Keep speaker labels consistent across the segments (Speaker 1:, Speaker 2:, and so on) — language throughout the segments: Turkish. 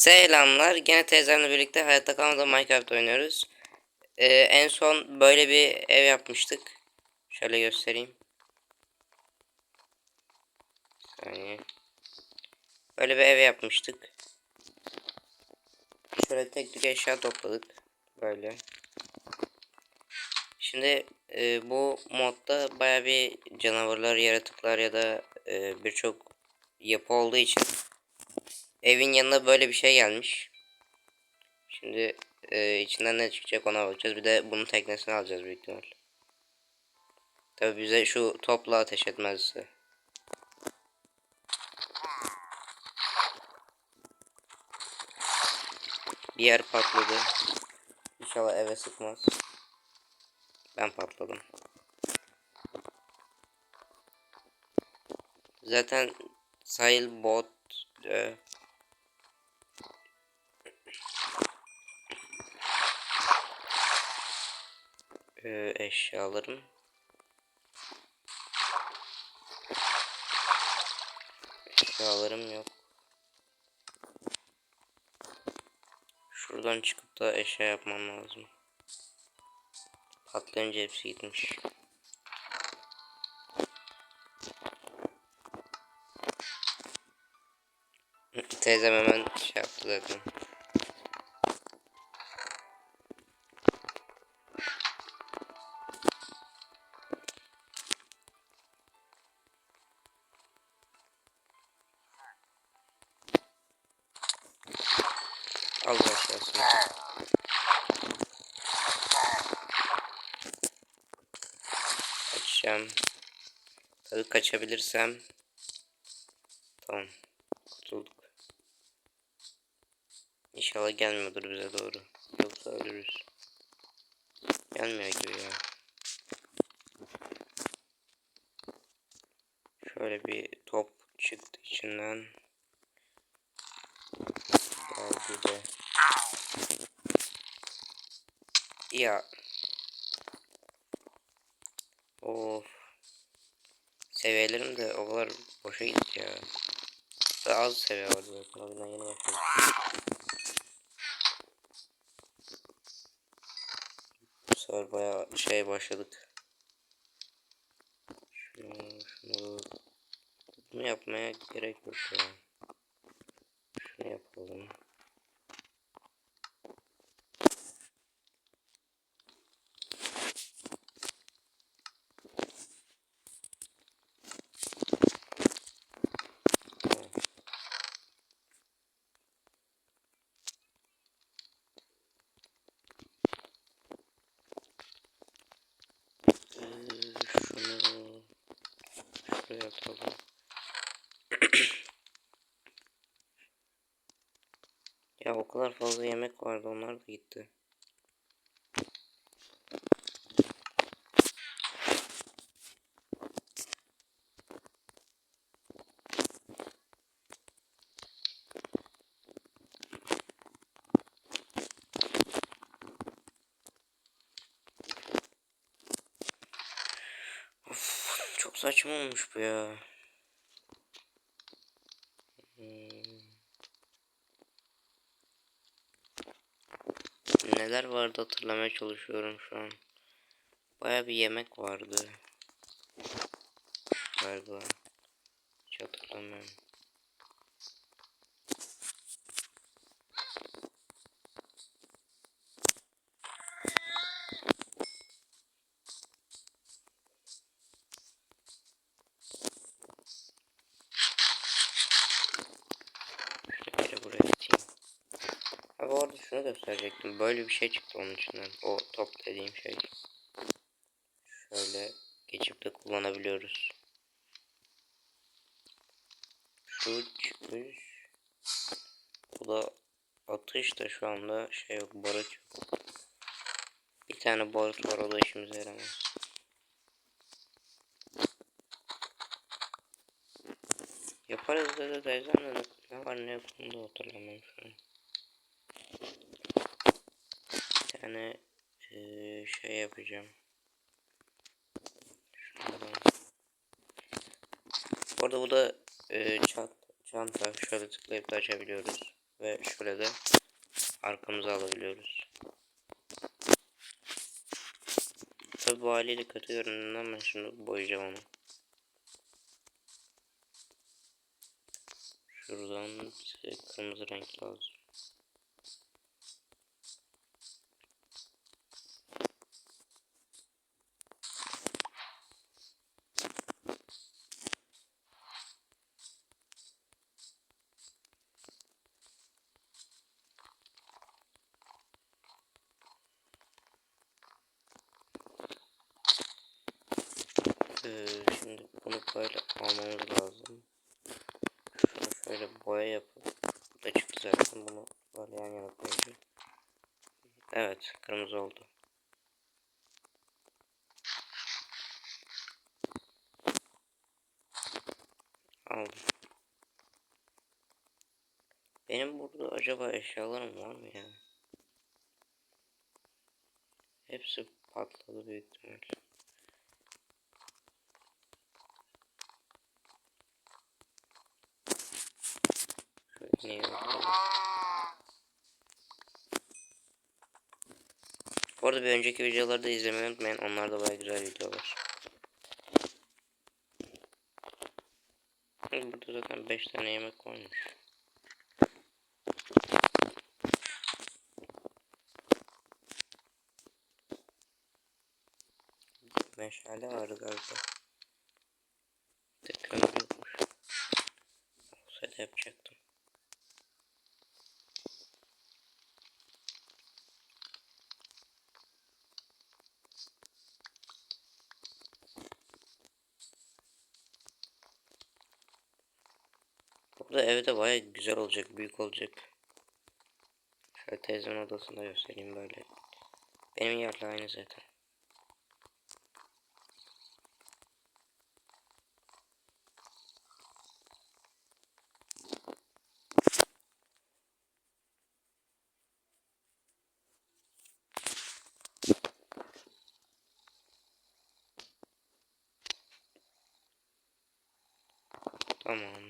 Speaker 1: Selamlar. Gene teyzemle birlikte hayatta kalmadan Minecraft oynuyoruz. Ee, en son böyle bir ev yapmıştık. Şöyle göstereyim. Saniye. Böyle bir ev yapmıştık. Şöyle tek tek eşya topladık. Böyle. Şimdi e, bu modda baya bir canavarlar, yaratıklar ya da e, birçok yapı olduğu için evin yanına böyle bir şey gelmiş. Şimdi e, içinden ne çıkacak ona bakacağız. Bir de bunun teknesini alacağız büyük ihtimal. Tabi bize şu topla ateş etmezse. Bir yer patladı. İnşallah eve sıkmaz. Ben patladım. Zaten sahil bot e, e, eşyalarım eşyalarım yok. Şuradan çıkıp da eşya yapmam lazım. Patlayınca hepsi gitmiş. Teyzem hemen şey yaptı zaten. Al başlasın. Kaçacağım. Tabii kaçabilirsem. Tamam. Kurtulduk. İnşallah gelmiyordur bize doğru. Yoksa ölürüz. Gelmiyor gibi ya. Şöyle bir top çıktı içinden. De. Ya. Of. Seviyelerim de o kadar boşa gitti ya. Daha az seviye vardı zaten. O yüzden yeni başladım. Bu sefer bayağı şey başladık. Şunu, şunu. Bunu yapmaya gerek yok ya. Şunu yapalım. Tamam. Ee, Şunu şuraya atalım. Ya o kadar fazla yemek vardı onlar da gitti. Çok saçma olmuş bu ya. Hmm. Neler vardı hatırlamaya çalışıyorum şu an. Baya bir yemek vardı. Galiba. Hiç hatırlamıyorum. Şunu gösterecektim. Böyle bir şey çıktı onun içinden. O top dediğim şey. Şöyle geçip de kullanabiliyoruz. Şu çıkmış. Bu da atış da şu anda şey yok barut yok. Bir tane barut var o da işimize yaramaz. Yaparız teyzem de ne- var ne yok onu da hatırlamıyorum şu an. Bir tane eee, şey yapacağım. Şunlardan. Bu arada bu da eee, çant, çanta şöyle tıklayıp da açabiliyoruz. Ve şöyle de arkamıza alabiliyoruz. Tabi bu haliyle kötü göründüğünden ben şimdi boyayacağım onu. Şuradan kırmızı renk lazım. Ee, şimdi bunu böyle almamız lazım. Şunu şöyle boya yapıp bu da çıktı zaten bunu böyle yan yana koyacağım. Evet kırmızı oldu. Aldım. Benim burada acaba eşyalarım var mı ya? Hepsi patladı büyük ihtimal. Şöyle. Bu arada bir önceki videoları da izlemeyi unutmayın. Onlar da baya güzel videolar. Burada zaten 5 tane yemek varmış. Meşale vardı galiba. Burada evde baya güzel olacak, büyük olacak. Şöyle teyzemin odasında göstereyim böyle. Benim yerle aynı zaten. Tamam.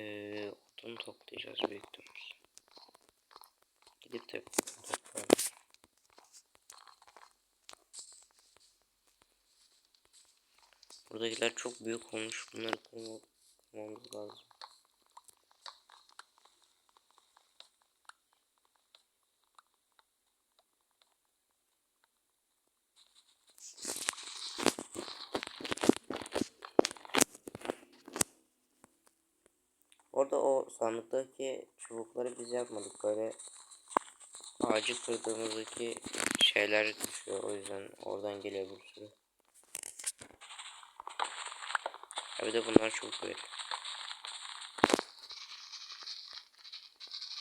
Speaker 1: Ee, odun toplayacağız büyük. Gidip de toplayalım. Buradakiler çok büyük olmuş. Bunları kurmamız lazım. Sandıktaki çubukları biz yapmadık. Böyle ağacı kırdığımızdaki şeyler düşüyor. O yüzden oradan geliyor bir sürü. Ha bir de bunlar çok böyle.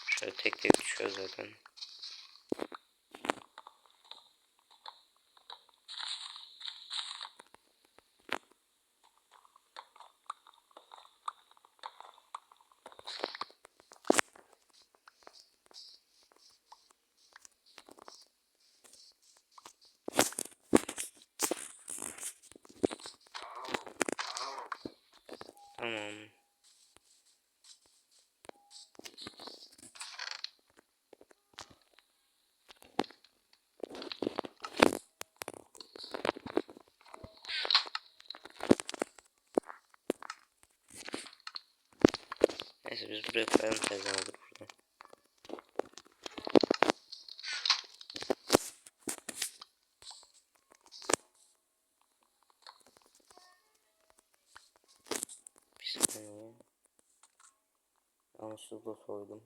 Speaker 1: Şöyle tek tek düşüyor zaten. Tamam. Yanlışlıkla soydum.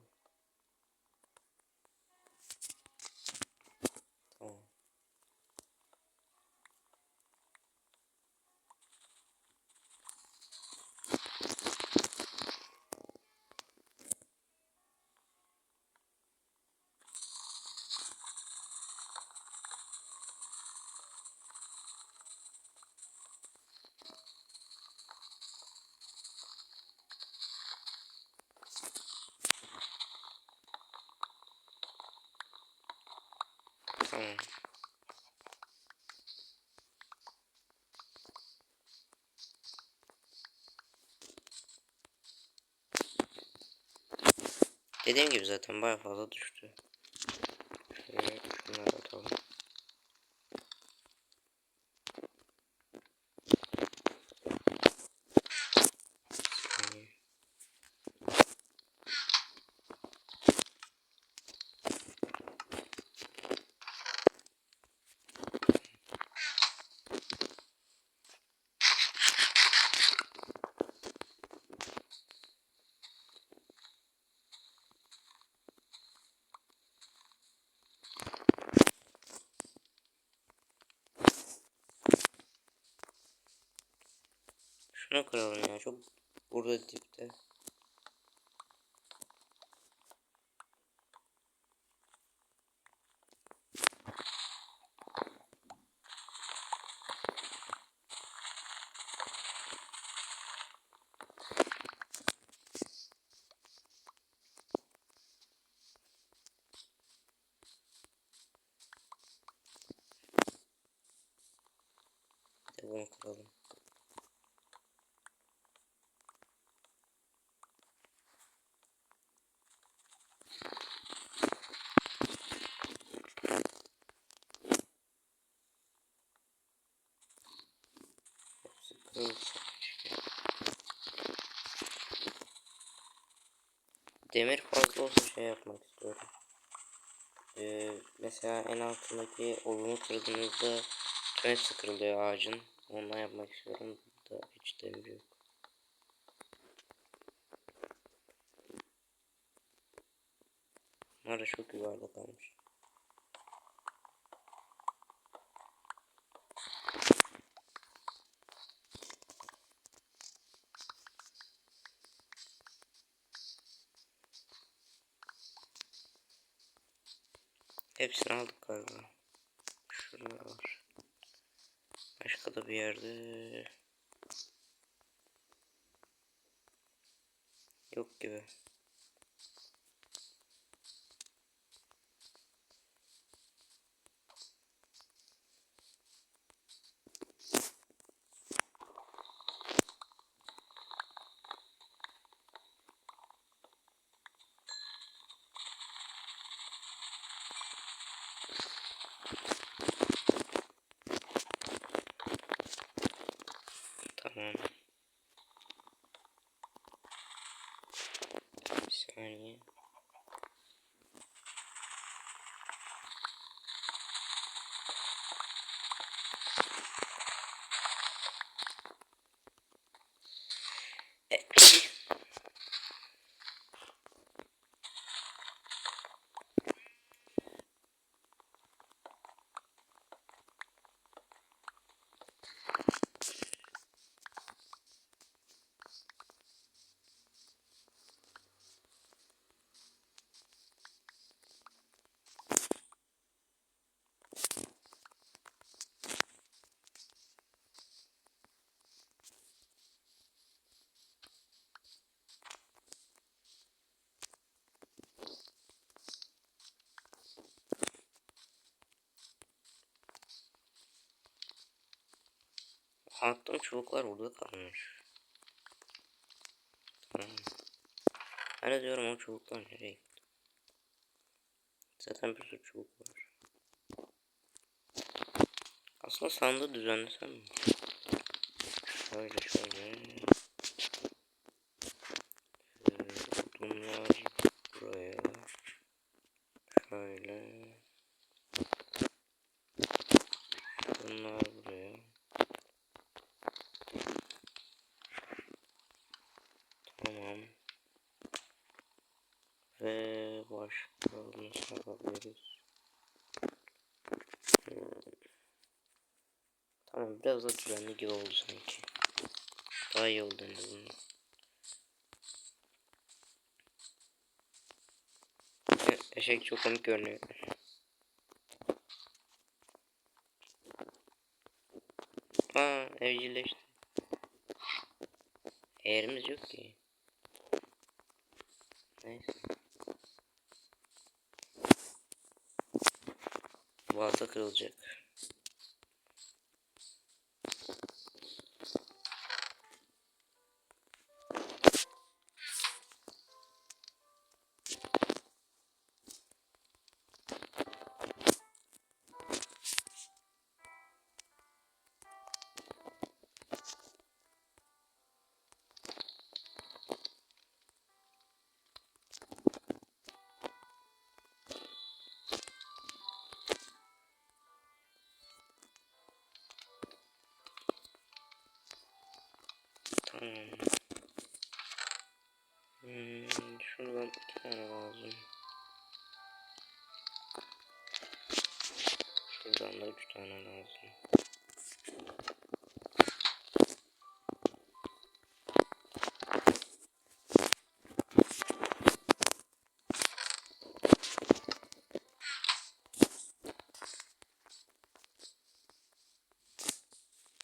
Speaker 1: Dediğim gibi zaten baya fazla düştü. Şöyle şunları atalım. Saniye. Şunu kıralım ya. Çok burada dipte. Bunu kıralım. Hepsi kırılsın. Demir fazla olsa şey yapmak istiyorum. Ee, mesela en altındaki olunu kırdığınızda tüm hepsi kırılıyor ağacın. Ondan yapmak istiyorum. Da hiç demir yok. Bunlar da çok yuvarda kalmış. Hepsini aldık galiba. Şurada var. Başka da bir yerde yok gibi. Tamam. Bir saniye. Attığım çubuklar burada kalmış. Tamam. De diyorum o çubuklar nereye gitti? Zaten bir sürü çubuk var. Aslında sandığı düzenlesem mi? Şöyle şöyle. Ee, Odunlar buraya. Şöyle. Bunlar buraya. Tamam. Ve başka nasıl yapabiliriz? Hmm. Düzenli gibi oldu sanki. Daha iyi oldu en azından. Eşek çok komik görünüyor. Aa evcilleşti. Eğerimiz yok ki. Neyse. Balta kırılacak. Hmm, şuradan iki tane lazım. Şuradan da üç tane lazım.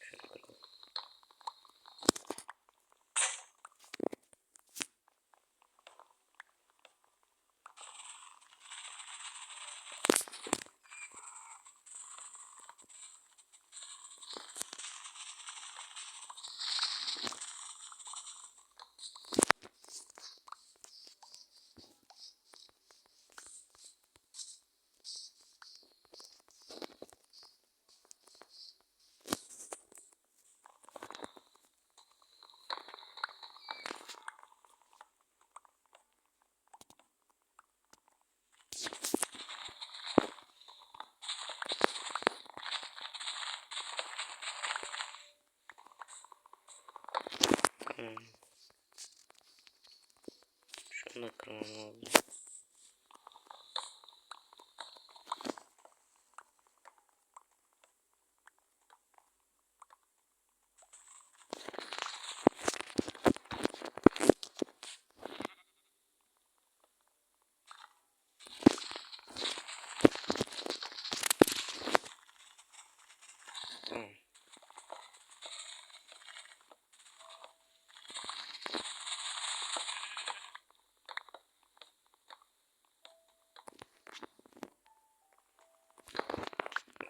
Speaker 1: Şöyle bakalım. Tamam. Şunu da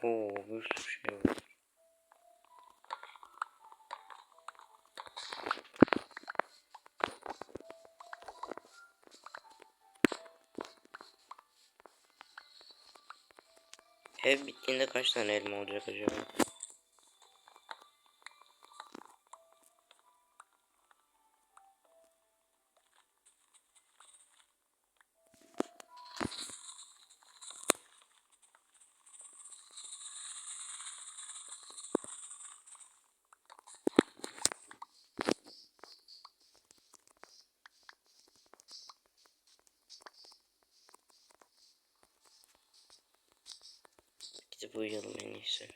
Speaker 1: Oo bir şey var. Ev bittiğinde kaç tane elma olacak acaba? Gidip uyuyalım en iyisi.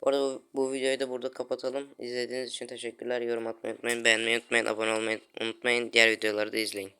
Speaker 1: Bu arada bu, bu videoyu da burada kapatalım. İzlediğiniz için teşekkürler. Yorum atmayı unutmayın. Beğenmeyi unutmayın. Abone olmayı unutmayın. Diğer videoları da izleyin.